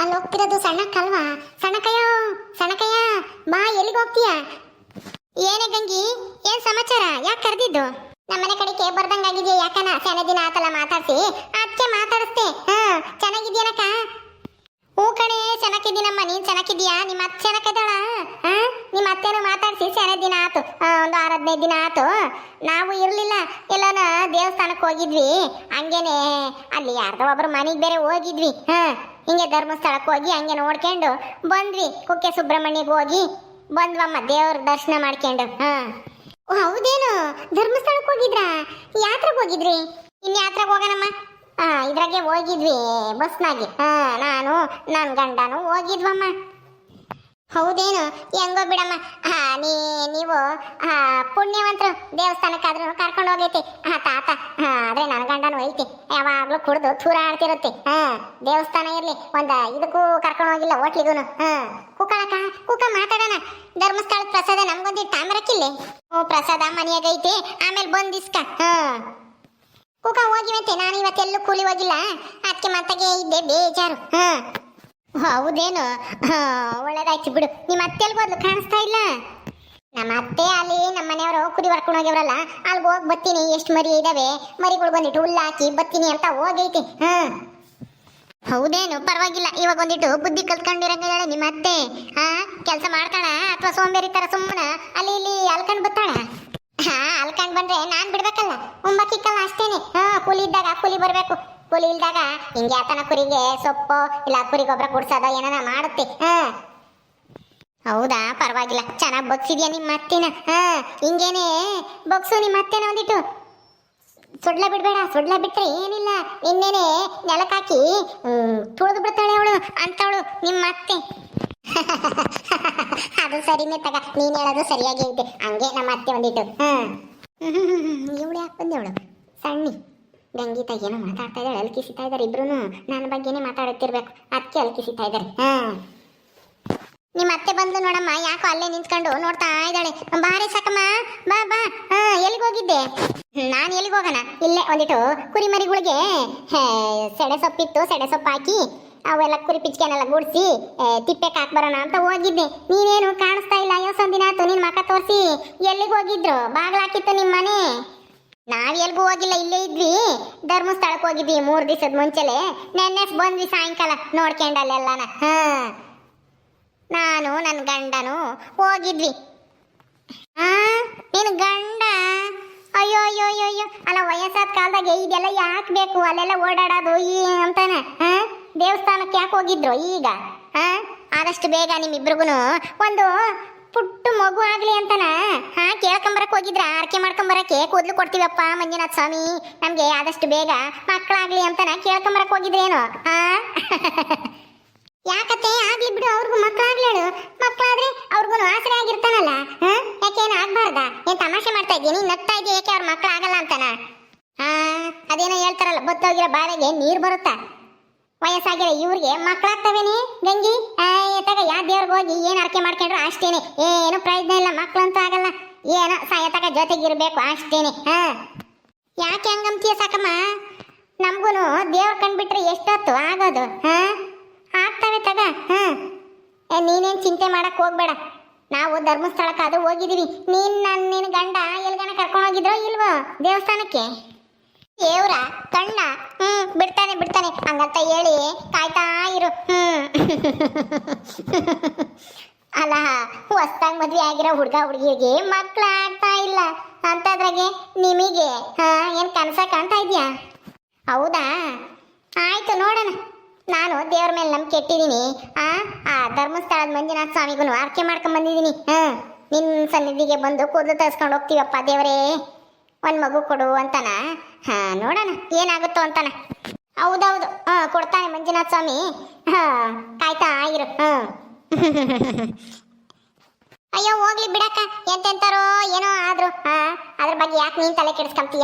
ಅಲ್ಲಿ ಹೋಗ್ತಿರೋದು ಸಣ್ಣಕ್ಕಲ್ವಾ ಸಣಕಯ್ಯ ಸಣ್ಣಕಯ್ಯ ಬಾ, ಎಲ್ಲಿಗೆ ಹೋಗ್ತೀಯ? ಏನೇ ಗಂಗಿ, ಏನ್ ಸಮಾಚಾರ? ಯಾಕೆ ಕರೆದಿದ್ದು? ನಮ್ಮನೆ ಕಡೆಗೆ ಬರ್ದಂಗಾಗಿದೆಯಾ ಯಾಕನ? ಸೆನೆ ದಿನ ಆತಲ್ಲ ಮಾತಾಡ್ಸಿ? ಅದಕ್ಕೆ ಮಾತಾಡಿಸ್ತೆ ಹಾ ಚೆನ್ನಾಗಿದ್ಯಾನಕ್ಕ ಹೂ ಕಣೆ ಚೆನ್ನಾಗಿದ್ದೀನಮ್ಮ ನೀನ್ ಚೆನ್ನಾಗಿದ್ದೀಯಾ? ನಿಮ್ಮ ಅತ್ತೆ ಚೆನ್ನಾಗಿದ್ದಾಳ ಹಾ, ನಿಮ್ಮ ಅತ್ತೇನ ಮಾತಾಡಿಸಿ ಸೆನೆ ದಿನ ಆತು. ಒಂದು ಆರು ಹದಿನೈದು ದಿನ ಆತು. ನಾವು ಇರಲಿಲ್ಲ. ಎಲ್ಲನ ದೇವಸ್ಥಾನಕ್ಕೆ ಹೋಗಿದ್ವಿ. ಹಂಗೇನೆ ಅಲ್ಲಿ ಯಾರ್ದೋ ಒಬ್ರು ಮನೆಗೆ ಬೇರೆ ಹೋಗಿದ್ವಿ. ಹಾ ಹಿಂಗೆ ಧರ್ಮಸ್ಥಳಕ್ಕೆ ಹೋಗಿ ಹಂಗೆ ನೋಡ್ಕೊಂಡು ಬಂದ್ವಿ. ಕುಕ್ಕೆ ಸುಬ್ರಹ್ಮಣ್ಯಗೆ ಹೋಗಿ ಬಂದ್ವಮ್ಮ, ದೇವ್ರ ದರ್ಶನ ಮಾಡ್ಕೊಂಡು. ಹಾ. ಹೌದೇನು? ಧರ್ಮಸ್ಥಳಕ್ಕೆ ಹೋಗಿದ್ರಾ? ಯಾತ್ರೆಗೆ ಹೋಗಿದ್ರಿ? ಇನ್ ಯಾತ್ರೆಗೆ ಹೋಗೋಣಮ್ಮ? ಹಾ ಇದ್ರಾಗೆ ಹೋಗಿದ್ವಿ ಬಸ್ನಾಗೆ. ಹಾ, ನಾನು ನನ್ನ ಗಂಡನು ಹೋಗಿದ್ವಮ್ಮ. ಹೌದೇನು? ಹೆಂಗೋ ಬಿಡಮ್ಮ. ಹಾ, ನೀ, ನೀವು ಪುಣ್ಯವಂತರು ದೇವಸ್ಥಾನಕ್ಕಾದ್ರೂ ಕರ್ಕೊಂಡು ಹೋಗೈತಿ ಹಾ, ತಾತ, ಹಾ, ಆದ್ರೆ ನನ್ನ ಗಂಡನು ಐತಿ. ಯಾವಾಗ್ಲೂ ಕುಡ್ದು ತೂರ ಆಡ್ತಿರುತ್ತೆ ಹಾ, ದೇವಸ್ಥಾನ ಇರ್ಲಿ. ಒಂದ ಇದಕ್ಕೂ ಕರ್ಕೊಂಡು ಹೋಗಿಲ್ಲ, ಹೋಟ್ಲಿಗೂನು. ಹಾ ಕುಕ್ಕಳಕ್ಕ ಕುಕ್ಕ ಮಾತಾಡೋಣ. ಧರ್ಮಸ್ಥಳದ ಪ್ರಸಾದ ನಮ್ಗೊಂದು ತಾಮ್ರಕ್ಕಿಲ್ಲಿ. ಓ, ಪ್ರಸಾದ ಮನೆಯಾಗೈತಿ ಆಮೇಲೆ ಬಂದಿಸ್ಕ ಹಾ. ಕುಕ ಮತ್ತೆ, ನಾನು ಇವತ್ತೆಲ್ಲೂ ಕೂಲಿ ಹೋಗಿಲ್ಲ. ಅದಕ್ಕೆ ಮತ್ತಗೆ ಇದ್ದೆ ಬೇಜಾರು. ಹಾ. ಹೌದೇನು? ಒಳ್ಳೇದಾಯ್ತು ಬಿಡು. ನಿಮ್ಮ ಅತ್ತೆ ಎಲ್ಲಿ ಬದಲು ಕಾಣಿಸ್ತಾ ಇಲ್ಲ? ನಮ್ಮ ಅತ್ತೆ ಅಲ್ಲಿ ನಮ್ಮ ಮನೆಯವರು ಕುರಿ ಹೊರ್ಕೊಂಡು ಹೋಗ್ಯವ್ರಲ್ಲ ಅಲ್ಲಿ ಹೋಗಿ ಬತ್ತೀನಿ ಎಷ್ಟು ಮರಿ ಇದಾವೆ? ಮರಿಗಳು ಬಂದಿಟ್ಟು ಹುಲ್ಲು ಹಾಕಿ ಬತ್ತೀನಿ ಅಂತ ಹೋಗೈತಿ. ಹಾ. ಹೌದೇನು? ಪರವಾಗಿಲ್ಲ. ಇವಾಗ ಒಂದಿಟ್ಟು ಬುದ್ಧಿ ಕಲ್ತ್ಕೊಂಡಿರಂಗಿದ್ದಾಳೆ ನಿಮ್ಮ ಅತ್ತೆ. ಹಾ, ಕೆಲಸ ಮಾಡ್ತಾಳ? ಅಥವಾ ಸೋಂಬೇರಿ ತರ ಸುಮ್ಮನ ಅಲ್ಲಿ ಇಲ್ಲಿ ಅಲ್ಕಂಡ್ ಬತ್ತಾಳ ಹಾ, ಅಲ್ಕಂಡ್ ಬಂದ್ರೆ ನಾನ್ ಬಿಡ್ಬೇಕಲ್ಲ. ಉಂಬಕ್ಕಿಕ್ಕಲ್ಲ ಅಷ್ಟೇನೆ. ಹಾ, ಕೂಲಿ ಇದ್ದಾಗ ಕೂಲಿ ಬರ್ಬೇಕು. ಕೂಲಿ ಇಲ್ದಾಗ ಹಿಂಗೆ ಆತನ ಕುರಿಗೆ ಸೊಪ್ಪು ಇಲ್ಲ ಕುರಿ ಗೊಬ್ಬರ ಕುಡ್ಸೋದು ಏನಾನ ಮಾಡುತ್ತೆ? ಹಾ. ಹೌದಾ? ಪರವಾಗಿಲ್ಲ. ಚೆನ್ನಾಗಿ ಬಗ್ಸಿದ್ಯಾ ನಿಮ್ಮ ಅತ್ತೆನ? ಹಾ. ಹಿಂಗೇನೆ ಬಗ್ಸು ನಿಮ್ಮ ಅತ್ತೆನ ಒಂದಿಟ್ಟು. ಸುಡ್ಲ ಬಿಡ್ಬೇಡ, ಸುಡ್ಲ ಬಿಟ್ರೆ ಏನಿಲ್ಲ. ನಿನ್ನೆನೆ ನೆಲಕ್ಕಾಕಿ ತುಳಿದು ಬಿಡ್ತಾಳೆ ಅವಳು ಅಂತವಳು ನಿಮ್ಮ ಅತ್ತೆ. ಅದು ಸರಿನೇ ತಗ, ನೀನ್ ಹೇಳೋದು ಸರಿಯಾಗಿ ಐತೆ. ಹಂಗೆ ನಮ್ಮ ಅತ್ತೆ ಒಂದಿಟ್ಟು. ಹ್ಮ್ ಇವಳು ಯಾಕೆ ಅವಳು? ಸಣ್ಣಿ. ಗಂಗೀತ ಏನೋ ಮಾತಾಡ್ತಾ ಇದ್ದಾಳೆ ಅಲ್ಕಿಸಿತಾ ಇದ್ದಾರೆ ಇಬ್ರು ನನ್ನ ಬಗ್ಗೆನೇ ಮಾತಾಡುತ್ತಿರ್ಬೇಕು. ಅದಕ್ಕೆ ಅಲ್ಕಿಸಿತಾ ಇದ್ದಾರೆ. ಹ. ನಿಮ್ಮ ಅತ್ತೆ ಬಂದ್ಲು ನೋಡಮ್ಮ, ಯಾಕೋ ಅಲ್ಲೇ ನಿಂತ್ಕೊಂಡು ನೋಡ್ತಾ ಇದ್ದಾಳೆ. ಬಾರಿ ಸಾಕಮ್ಮ, ಬಾ ಬಾ. ಹಾ, ಎಲ್ಲಿಗೆ ಹೋಗಿದ್ದೆ? ನಾನು ಎಲ್ಲಿಗೆ ಹೋಗೋಣ? ಇಲ್ಲೇ ಒಂದಿಟ್ಟು ಕುರಿಮರಿಗಳಿಗೆ ಸೆಡೆ ಸೊಪ್ಪಿತ್ತು, ಸೆಡೆ ಸೊಪ್ಪು ಹಾಕಿ, ಅವೆಲ್ಲ ಕುರಿ ಪಿಚ್ಕೆನೆಲ್ಲ ಗುಡಿಸಿ ತಿಪ್ಪೆಗೆ ಹಾಕ್ ಬರೋಣ ಅಂತ ಹೋಗಿದ್ದೆ. ನೀನೇನು ಕಾಣಿಸ್ತಾ ಇಲ್ಲ, ಅಯ್ಯೋ ದಿನ ಆಯ್ತು ನಿನ್ನ ಮಕ ತೋರಿಸಿ. ಎಲ್ಲಿಗೆ ಹೋಗಿದ್ರು? ಬಾಗ್ಲಾಕಿತ್ತು ನಿಮ್ಮ ಮನೆ ನಾವು ಎಲ್ಗೂ ಹೋಗಿಲ್ಲ, ಇಲ್ಲೇ ಇದ್ವಿ. ಧರ್ಮಸ್ಥಳಕ್ಕೆ ಹೋಗಿದ್ವಿ ಮೂರು ದಿವಸದ ಮುಂಚೆಲೆ. ನೆನ್ನೆ ಬಂದ್ವಿ ಸಾಯಂಕಾಲ ನೋಡ್ಕೊಂಡಲ್ಲೆಲ್ಲನ ಹಾ. ನಾನು ನನ್ನ ಗಂಡನು ಹೋಗಿದ್ವಿ. ಆ, ನಿನ್ ಗಂಡ? ಅಯ್ಯೋ ಅಯ್ಯೋ ಅಯ್ಯೋ ಅಯ್ಯೋ ಅಲ್ಲ ವಯಸ್ಸಾದ ಕಾಲದಾಗ ಇದೆಲ್ಲ ಯಾಕೆ ಬೇಕು? ಅಲ್ಲೆಲ್ಲ ಓಡಾಡೋದು ಈ ಅಂತಾನೆ. ಹಾ? ದೇವಸ್ಥಾನಕ್ಕೆ ಯಾಕೆ ಹೋಗಿದ್ರು ಈಗ? ಹಾ? ಆದಷ್ಟು ಬೇಗ ನಿಮ್ಮಿಬ್ರಿಗೂ ಒಂದು ಪುಟ್ಟ ಮಗು ಆಗ್ಲಿ ಅಂತನ? ಹಾ, ಕೇಳ್ಕೊಂಬರಕ್ ಹೋಗಿದ್ರ, ಆರ್ಕೆ ಮಾಡ್ಕೊಂಬರಕ್ಕೆ ಕೂದ್ಲು ಕೊಡ್ತೀವಪ್ಪ ಮಂಜುನಾಥ್ ಸ್ವಾಮಿ. ನಮಗೆ ಆದಷ್ಟು ಬೇಗ ಮಕ್ಕಳಾಗ್ಲಿ ಅಂತನ ಕೇಳ್ಕೊಂಬರಕ್ ಹೋಗಿದ್ರೇನು ಹಾ ಯಾಕತ್ತೆ? ಆಗ್ಲಿ ಬಿಡು, ಅವ್ರಿಗೂ ಮಕ್ಕಳಾಗ್ಲೇಳು. ಮಕ್ಕಳಾದ್ರೆ ಅವ್ರಿಗೂ ಆಸರೆ ಆಗಿರ್ತಾನಲ್ಲ, ಹಾ? ಯಾಕೇನು ಆಗ್ಬಾರ್ದ? ಏನ್ ತಮಾಷೆ ಮಾಡ್ತಾ ಇದ್ದೀನಿ ನಗ್ತಾ ಇದೆಯಾ ಯಾಕೆ ಅವ್ರ ಮಕ್ಕಳಾಗಲ್ಲ ಅಂತಾನ? ಹಾ ಅದೇನೋ ಹೇಳ್ತಾರಲ್ಲ, ಬತ್ತೋಗಿರೋ ಬಾವಿಗೆ ನೀರು ಬರುತ್ತಾ? ವಯಸ್ಸಾಗಿರೋ ಇವ್ರಿಗೆ ಮಕ್ಕಳಾಗ್ತವೇನೆ ಗಂಗಿ ತಗ ಯಾ ದೇವ್ರಿಗೆ ಹೋಗಿ ಏನು ಅರ್ಕೆ ಮಾಡ್ಕೊಂಡ್ರು ಅಷ್ಟೇನೆ. ಏನು ಪ್ರಯೋಜನ ಇಲ್ಲ ಮಕ್ಕಳಂತೂ ಆಗಲ್ಲ. ಏನೋ ಸಾಯತಕ ಜೊತೆಗಿರ್ಬೇಕು ಅಷ್ಟೇನೆ, ಹಾ. ಯಾಕೆ ಹಂಗಂತೀಯ ಸಾಕಮ್ಮ? ನಮಗೂ ದೇವ್ರ ಕಂಡುಬಿಟ್ರೆ ಎಷ್ಟೊತ್ತು ಆಗೋದು, ಹಾ? ಆಗ್ತವೆ ತಗ, ಹಾ. ನೀನೇನ್ ಚಿಂತೆ ಮಾಡಕ್ ಹೋಗ್ಬೇಡ. ನಾವು ಧರ್ಮಸ್ಥಳಕ್ಕೆ ಅದು ಹೋಗಿದ್ದೀವಿ. ನೀನು ನನ್ನ ನಿನ್ ಗಂಡ ಎಲ್ಗನ ಕರ್ಕೊಂಡು ಹೋಗಿದ್ರೋ ಇಲ್ವೋ ದೇವಸ್ಥಾನಕ್ಕೆ? ದೇವ್ರ ಕಣ್ಣ? ಹ್ಮ್, ಬಿಡ್ತಾನೆ ಬಿಡ್ತಾನೆ. ಹಂಗಂತ ಹೇಳಿ ಕಾಯ್ತಾ ಇರು. ಹ್ಮ್. ಅಲ್ಲ ಹೊಸ್ದಾಗ್ ಮದ್ವೆ ಆಗಿರೋ ಹುಡ್ಗ ಹುಡುಗಿಗೆ ಮಕ್ಳು ಆಗ್ತಾ ಇಲ್ಲ. ಅಂತದ್ರಾಗೆ ನಿಮಗೆ, ಹಾ, ಏನ್ ಕನಸ ಕಾಣ್ತಾ ಇದ್ಯಾ? ಹೌದಾ? ಆಯ್ತು, ನೋಡೋಣ. ನಾನು ದೇವ್ರ ಮೇಲೆ ನಂಬಿಕೆ ಇಟ್ಟಿದ್ದೀನಿ. ಆ ಆ ಧರ್ಮಸ್ಥಳದ ಮಂಜುನಾಥ ಸ್ವಾಮಿಗೂ ಆರ್ಕೆ ಮಾಡ್ಕೊಂಡ್ ಬಂದಿದ್ದೀನಿ. ಹಾ ನಿನ್ನ ಸನ್ನಿಧಿಗೆ ಬಂದು ಕೂದಲು ತರಿಸ್ಕೊಂಡು ಹೋಗ್ತೀವಪ್ಪ ದೇವರೇ. ಒಂದು ಮಗು ಕೊಡು ಅಂತನ? ಹಾ, ನೋಡೋಣ, ಏನಾಗುತ್ತೋ ಅಂತಾನ. ಹೌದೌದು, ಹಾ, ಕೊಡ್ತಾನೆ ಮಂಜುನಾಥ ಸ್ವಾಮಿ. ಹಾ, ಕಾಯ್ತಾ ಆಗಿರು ಹಾ. ಅಯ್ಯೋ, ಹೋಗ್ಲಿ ಬಿಡಕ್ಕ, ಎಂತೆಂತಾರೋ ಏನೋ ಆದ್ರು, ಹಾ. ಅದ್ರ ಬಗ್ಗೆ ಯಾಕೆ ನೀನ್ ತಲೆ ಕೆಡಿಸ್ಕೊಂತೀಯ?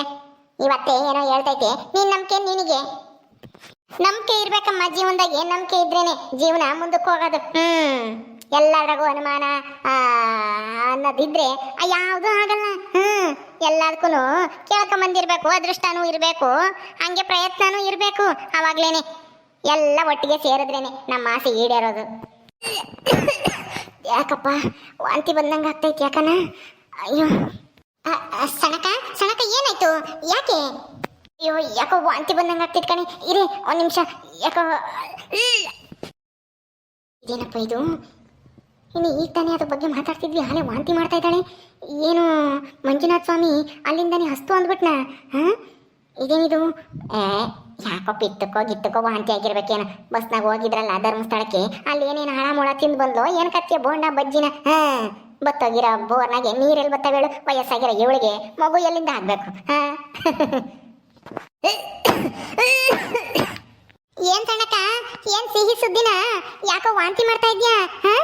ಇವತ್ತೇ ಏನೋ ಹೇಳ್ತೈತೆ, ನೀನ್ ನಂಬಿಕೆ ನಿನಗೆ. ನಂಬಿಕೆ ಇರ್ಬೇಕಮ್ಮ ಜೀವನದಾಗೆ, ನಂಬಿಕೆ ಇದ್ರೇನೆ ಜೀವನ ಮುಂದಕ್ಕೆ ಹೋಗೋದು. ಹ್ಮ್. ಎಲ್ಲರಿಗೂ ಅನುಮಾನ ಅನ್ನೋದಿದ್ರೆ ಯಾವುದೂ ಆಗಲ್ಲ. ಹ್ಮ್ ಎಲ್ಲದಕ್ಕೂ ಕೇಳ್ಕೊಂಬಂದಿರ್ಬೇಕು, ಅದೃಷ್ಟನೂ ಇರಬೇಕು, ಹಂಗೆ ಪ್ರಯತ್ನನೂ ಇರಬೇಕು, ಅವಾಗ್ಲೇನೆ. ಎಲ್ಲ ಒಟ್ಟಿಗೆ ಸೇರಿದ್ರೇನೆ ನಮ್ಮ ಆಸೆ ಈಡೇರೋದು. ಯಾಕಪ್ಪ, ವಾಂತಿ ಬಂದಂಗೆ ಆಗ್ತೈತಿ ಯಾಕನ? ಅಯ್ಯೋ ಸಣಕ ಸಣಕ ಏನಾಯ್ತು? ಯಾಕೆ? ಅಯ್ಯೋ, ಯಾಕೋ ವಾಂತಿ ಬಂದಂಗೆ ಆಗ್ತೈತಿ ಕಣಿ. ಇರಿ, ಒಂದು ನಿಮಿಷ. ಯಾಕೋ ಇದೇನಪ್ಪ ಇದು? ಇನ್ನು ಈಗ ತಾನೇ ಅದ್ರ ಬಗ್ಗೆ ಮಾತಾಡ್ತಿದ್ವಿ ಹಾಲೆ ವಾಂತಿ ಮಾಡ್ತಾ ಇದ್ದಾಳೆ. ಏನು, ಮಂಜುನಾಥ ಸ್ವಾಮಿ ಅಲ್ಲಿಂದನೇ ಹಸ್ತು ಅಂದ್ಬಿಟ್ನ? ಹಾಂ? ಇದೇನಿದು? ಯಾಕೋ ಪಿತ್ತಕ್ಕೋ ಗಿತ್ತಕ್ಕೋ ವಾಂತಿ ಆಗಿರ್ಬೇಕೇನ? ಬಸ್ನಾಗ ಹೋಗಿದ್ರಲ್ಲ ಧರ್ಮಸ್ಥಳಕ್ಕೆ, ಅಲ್ಲಿ ಏನೇನು ಹಣ ಮೊಳ ತಿಂದು ಬಂದ್ಲು, ಏನು ಕತ್ತಿಯ ಬೋಂಡ ಬಜ್ಜಿನ? ಹಾಂ? ಬತ್ತೋಗಿರೋ ಬೋರ್ನಾಗೆ ನೀರೆಲ್ಲಿ ಬತ್ತವೇಳು, ವಯಸ್ಸಾಗಿರ ಇವಳಿಗೆ ಮಗು ಎಲ್ಲಿಂದ ಆಗ್ಬೇಕು? ಹಾಂ? ಏನ್ ಸಣ್ಣಕ್ಕ ಏನ್ ಸಿಹಿ ಸುದ್ದಿನ? ಯಾಕೋ ವಾಂತಿ ಮಾಡ್ತಾ ಇದ್ಯಾ? ಹಾ?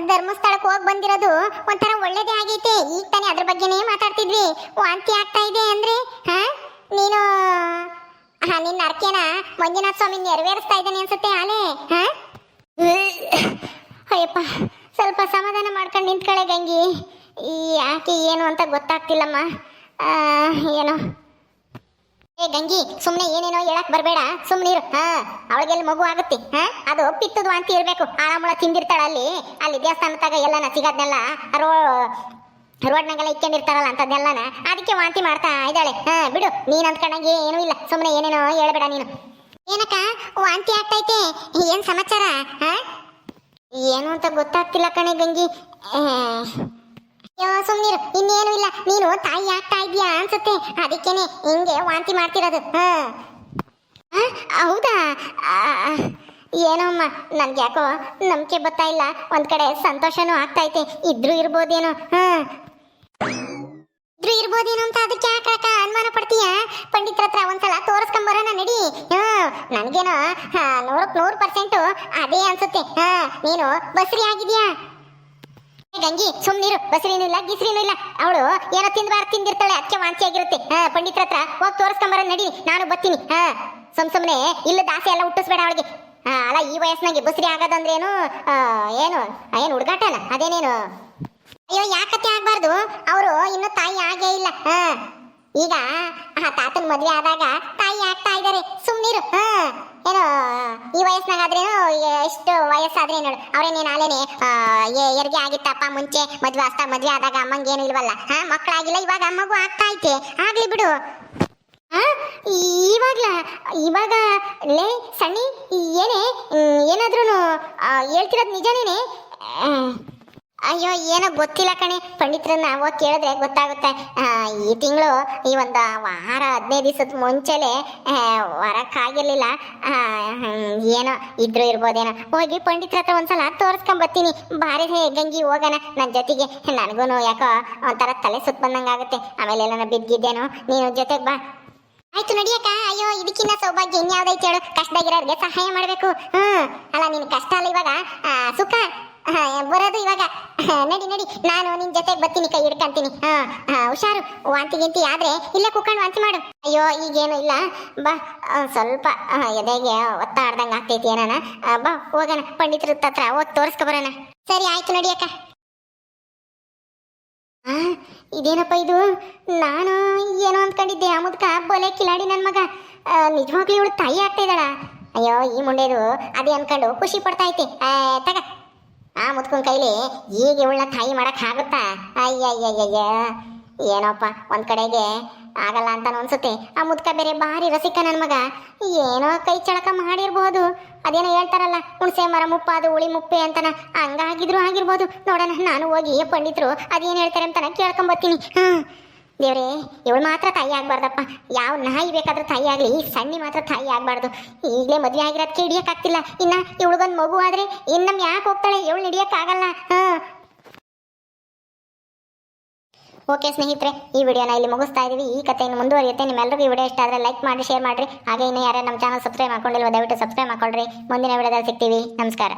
ಧರ್ಮಸ್ಥಳಕ್ಕೆ ಹೋಗಿ ಬಂದಿರೋದು ಒಂಥರ ಒಳ್ಳೇದೇ ಆಗೈತೆ. ಈಗ ತಾನೇ ಅದ್ರ ಬಗ್ಗೆನೇ ಮಾತಾಡ್ತಿದ್ವಿ. ವಾಂತಿ ಆಗ್ತಾ ಇದೆ ಅಂದ್ರೆ, ಹಾ? ನೀನು, ಹಾ, ನಿನ್ನ ಅರ್ಕೆನ ಮಂಜುನಾಥ ಸ್ವಾಮಿ ನೆರವೇರಿಸ್ತಾ ಇದ್ದಾನೆ ಅನ್ಸುತ್ತೆ ಆಲೆ, ಹಾ? ಅಯ್ಯಪ್ಪ, ಸ್ವಲ್ಪ ಸಮಾಧಾನ ಮಾಡ್ಕೊಂಡು ನಿಂತ್ಕೊಳ್ಳೆ ಗಂಗಿ. ಯಾಕೆ ಏನು ಅಂತ ಗೊತ್ತಾಗ್ತಿಲ್ಲಮ್ಮ. ಏನೋ? ಏ ಗಂಗಿ, ಸುಮ್ನೆ ಏನೇನೋ ಹೇಳಕ್ ಬರ್ಬೇಡ. ಇರು. ಹಾ, ಅವಳಿಗೆಲ್ಲಿ ಮಗು ಆಗುತ್ತೆ. ಹಾ, ಅದು ಒಪ್ಪಿತ್ತದು ವಾಂತಿ ಇರ್ಬೇಕು. ಆಳಮುಳ ತಿಂದಿರ್ತಾಳ ಅಲ್ಲಿ. ಅಲ್ಲಿ ದೇವಸ್ಥಾನದಾಗ ಎಲ್ಲನ ಸಿಗೋದ್ನೆಲ್ಲ ರೋ, ರೋಡ್ನಾಗೆಲ್ಲ ಇಕ್ಕೊಂಡಿರ್ತಾರಲ್ಲ ಅಂತದೆಲ್ಲನ ಅದಕ್ಕೆ ವಾಂತಿ ಮಾಡ್ತಾ ಇದ್ದಾಳೆ. ಹಾ, ಬಿಡು, ನೀನ್ ಅಂದ್ಕೊಂಡಂಗೆ ಏನೂ ಇಲ್ಲ. ಸುಮ್ನೆ ಏನೇನೋ ಹೇಳ್ಬೇಡ ನೀನು. ಏನಕ್ಕ, ವಾಂತಿ ಆಗ್ತೈತೆ. ಏನ್ ಸಮಾಚಾರ? ಹಾ? ಏನು ಅಂತ ಗೊತ್ತಾಗ್ತಿಲ್ಲ ಕಣೆ ಗಂಗಿ. ಅಯ್ಯೋ, ಸುಮ್ನಿರು. ಇನ್ನೇನು ಇಲ್ಲ. ನೀನು ತಾಯಿ ಆಗ್ತಾ ಇದೀಯಾ ಅನ್ಸುತ್ತೆ. ಅದಕ್ಕೇನೆ ಹಿಂಗೆ ವಾಂತಿ ಮಾಡ್ತಿರೋದು. ಹಾ. ಹೌದಾ? ಏನೋ ಏನೋಮ್ಮ ನನ್ಗೆ ಯಾಕೋ ನಂಬಿಕೆ ಬರ್ತಾ ಇಲ್ಲ. ಒಂದ್ ಕಡೆ ಸಂತೋಷನೂ ಆಗ್ತೈತೆ ಇದ್ರೂ ಇರ್ಬೋದೇನೋ. ಹಾ. ಇದ್ರೂ ಇರ್ಬೋದೇನೋ ಅಂತ ಅದಕ್ಕೆ ಯಾಕಕ್ಕ ಅನುಮಾನ ಪಡ್ತೀಯ? ಪಂಡಿತರ ಹತ್ರ ಒಂದ್ಸಲ ತೋರಿಸ್ಕೊಂಬರೋಣ ನಡಿ. ಹಾ. ನನ್ಗೇನೋ ನೂರಕ್ಕೆ ನೂರು ಪರ್ಸೆಂಟು ಅದೇ ಅನ್ಸುತ್ತೆ. ಹಾ. ನೀನು ಬಸ್ರಿ ಆಗಿದ್ಯಾ? ಗಂಗಿ ಸುಮ್ನಿರು ಬಸರಿನೂ ಇಲ್ಲ, ಗಿಸ್ರಿನೂ ಇಲ್ಲ. ಅವಳು ಏನೋ ತಿಂದ್ಬಾರ ತಿಂದಿರ್ತಾಳೆ ಅದಕ್ಕೆ ವಾಂತಿ ಆಗಿರುತ್ತೆ. ಹಾ, ಪಂಡಿತ್ರ ಹತ್ರ ಹೋಗಿ ತೋರಿಸ್ಕೊಂಬರ ನಡಿ ನಾನು ಬರ್ತೀನಿ. ಸುಮ್ ಸುಮ್ನೆ ಇಲ್ಲ ದಾಸೆ ಎಲ್ಲ ಹುಟ್ಟಿಸ್ಬೇಡ ಅವಳಿಗೆ. ಅಲ್ಲ, ಈ ವಯಸ್ಸಿನಾಗೆ ಬಸ್ರಿ ಆಗೋದಂದ್ರೇನು ಏನು ಏನು ಹುಡುಗಾಟನ? ಅದೇನೇನು? ಅಯ್ಯೋ, ಯಾಕತ್ತೆ ಆಗ್ಬಾರ್ದು? ಅವರು ಇನ್ನು ತಾಯಿ ಆಗೇ ಇಲ್ಲ. ಹಾ, ಈಗ ಆ ತಾತನ ಮದ್ವೆ ಆದಾಗ ತಾಯಿ ಆಗ್ತಾ ಇದ್ದಾರೆ ಸುಮ್ನಿರು. ಹಾ, ಏನೋ, ಈ ವಯಸ್ಸಿನಾಗಾದ್ರೇನು ಎಷ್ಟು ವಯಸ್ಸಾದ್ರೆ ನೋಡು ಅವ್ರೇನೇನು ಆಲೇನೆ ಹೆರಿಗೆ ಆಗಿತ್ತಪ್ಪ, ಮುಂಚೆ ಮದ್ವೆ ಅಷ್ಟಾಗ ಮದ್ವೆ ಆದಾಗ ಅಮ್ಮಂಗೆ ಏನು ಇಲ್ವಲ್ಲ? ಹಾ ಮಕ್ಕಳಾಗಿಲ್ಲ ಇವಾಗ ಅಮ್ಮಗೂ ಆಗ್ತಾ ಐತೆ. ಆಗ್ಲಿ ಬಿಡು. ಇವಾಗ್ಲ, ಇವಾಗ, ಲೇ, ಸಣ್ಣಿ ಏನೇ ಏನಾದ್ರೂ ಹೇಳ್ತಿರೋದು ನಿಜನೇನೆ? ಅಯ್ಯೋ, ಏನೋ ಗೊತ್ತಿಲ್ಲ ಕಣೆ. ಪಂಡಿತರನ್ನ ಹೋಗಿ ಕೇಳಿದ್ರೆ ಗೊತ್ತಾಗುತ್ತೆ. ಈ ತಿಂಗಳು, ಈ ಒಂದು ವಾರ, ಹದಿನೈದು ದಿವಸದ ಮುಂಚೆಲೆ ಹೊರಕ್ಕಾಗಿರ್ಲಿಲ್ಲ ಏನೋ ಇದ್ರು ಇರ್ಬೋದೇನೋ. ಹೋಗಿ ಪಂಡಿತರ ಹತ್ರ ಒಂದ್ಸಲ ತೋರಿಸ್ಕೊಂಬರ್ತೀನಿ ಬಾರಿ ಗಂಗಿ, ಹೋಗೋಣ. ನನ್ನ ಜೊತೆಗೆ. ನನಗೂ ಯಾಕೋ ಒಂಥರ ತಲೆ ಸುತ್ತ ಬಂದಂಗಾಗುತ್ತೆ. ಆಮೇಲೆ ಎಲ್ಲ ಬಿದ್ದಿದ್ದೇನೋ. ನೀನು ಜೊತೆಗೆ ಬಾ. ಆಯ್ತು ನಡಿಯಕ್ಕ. ಅಯ್ಯೋ, ಇದಕ್ಕಿನ್ನ ಸೌಭಾಗ್ಯ ಇನ್ಯಾವ್ದೈತೆ ಹೇಳು. ಕಷ್ಟದಾಗಿರೋರಿಗೆ ಸಹಾಯ ಮಾಡಬೇಕು. ಹ್ಮ್. ಅಲ್ಲ, ನಿನ್ ಕಷ್ಟ ಅಲ್ಲ ಇವಾಗ. ಸುಖ. ಬರೋದು ಇವಾಗ. ನಡಿ ನಡಿ. ನಾನು ನಿನ್ ಜೊತೆಗೆ ಬರ್ತೀನಿ ಕೈ ಹಿಡ್ಕಂತೀನಿ. ಹಾ ಹುಷಾರು. ವಾಂತಿ ಗಿಂತಿ ಆದ್ರೆ ಇಲ್ಲೇ ಕುತ್ಕೊಂಡು ವಾಂತಿ ಮಾಡು. ಅಯ್ಯೋ ಈಗೇನು ಇಲ್ಲ. ಬಾ ಸ್ವಲ್ಪ ಎದೆಗೆ ಒತ್ತಾಡ್ದಂಗೆ ಆಗ್ತೈತಿ ಏನಾನ. ಬಾ ಹೋಗೋಣ. ಪಂಡಿತರ ಹತ್ರ ಹೋಗಿ ತೋರಿಸ್ಕೊ ಬರೋಣ. ಸರಿ ಆಯ್ತು ನಡಿಯಕ್ಕ ಆ, ಇದೇನಪ್ಪ ಇದು? ನಾನು ಏನೋ ಅಂದ್ಕೊಂಡಿದ್ದೆ ಆ ಮುದ್ಕ ಬೊಲೆ ಕಿಲಾಡಿ ನನ್ನ ಮಗ. ನಿಜವಾಗ್ಲೂ ಇವಳು ತಾಯಿ ಆಗ್ತಾ ಇದ್ದಾಳ? ಅಯ್ಯೋ ಈ ಮುಂಡೆದು ಅದೇ ಅನ್ಕೊಂಡು ಖುಷಿ ಪಡ್ತಾ ಐತಿ. ತಗ. ಆ ಮುದ್ಕನ್ ಕೈಲಿ ಈಗ ಇವಳನ್ನ ತಾಯಿ ಮಾಡಕ್ ಆಗುತ್ತಾ? ಅಯ್ಯಯ್ಯಯ್ಯಯ್ಯ. ಏನೋಪ್ಪ, ಒಂದ್ ಕಡೆಗೆ ಆಗಲ್ಲ ಅಂತ ಅನ್ಸುತ್ತೆ. ಆ ಮುದ್ಕ ಬೇರೆ ಭಾರಿ ರಸಿಕ ನನ್ನ ಮಗ. ಏನೋ ಕೈ ಚಳಕ ಮಾಡಿರ್ಬೋದು. ಅದೇನೋ ಹೇಳ್ತಾರಲ್ಲ, ಹುಣಸೆ ಮರ ಮುಪ್ಪಾದು ಉಳಿ ಮುಪ್ಪೆ ಅಂತನ. ಹಂಗಾಗಿದ್ರು ಆಗಿರ್ಬೋದು. ನೋಡೋಣ, ನಾನು ಹೋಗಿ ಪಂಡಿತರು ಅದೇನು ಹೇಳ್ತಾರೆ ಅಂತ ಕೇಳ್ಕೊಂಬರ್ತೀನಿ ಹಾ ದೇವ್ರೇ, ಇವಳು ಮಾತ್ರ ತಾಯಿ ಆಗ್ಬಾರ್ದಪ್ಪ. ಯಾವ ನಾಯಿ ಬೇಕಾದ್ರೂ ತಾಯಿ ಆಗಲಿ, ಈ ಸಣ್ಣಿ ಮಾತ್ರ ತಾಯಿ ಆಗ್ಬಾರ್ದು. ಈಗಲೇ ಮದುವೆ ಆಗಿರೋದಕ್ಕೆ ಹಿಡಿಯಕ್ಕಾಗ್ತಿಲ್ಲ. ಇನ್ನ ಇವಳಿಗೊಂದು ಮಗು ಆದ್ರೆ ನಮ್ಮ ಯಾಕೆ ಹೋಗ್ತಾಳೆ? ಇವಳು ಹಿಡಿಯಕ್ಕಾಗಲ್ಲ. ಹಾ. ಓಕೆ ಸ್ನೇಹಿತರೆ, ಈ ವಿಡಿಯೋನ ಇಲ್ಲಿ ಮುಗಿಸ್ತಾ ಇದೀವಿ. ಈ ಕಥೆಯನ್ನು ಮುಂದುವರಿಯುತ್ತೆ. ನಿಮ್ಮೆಲ್ಲರಿಗೂ ಈ ವಿಡಿಯೋ ಇಷ್ಟ ಆದರೆ ಲೈಕ್ ಮಾಡಿ, ಶೇರ್ ಮಾಡಿರಿ. ಹಾಗೆ ಇನ್ನೂ ಯಾರು ನಮ್ಮ ಚಾನಲ್ ಸಬ್ಸ್ಕ್ರೈಬ್ ಮಾಡ್ಕೊಂಡಿಲ್ವ, ದಯವಿಟ್ಟು ಸಬ್ಸ್ಕ್ರೈಬ್ ಮಾಡ್ಕೊಳ್ರಿ. ಮುಂದಿನ ವಿಡಿಯೋದಲ್ಲಿ ಸಿಗ್ತೀವಿ. ನಮಸ್ಕಾರ.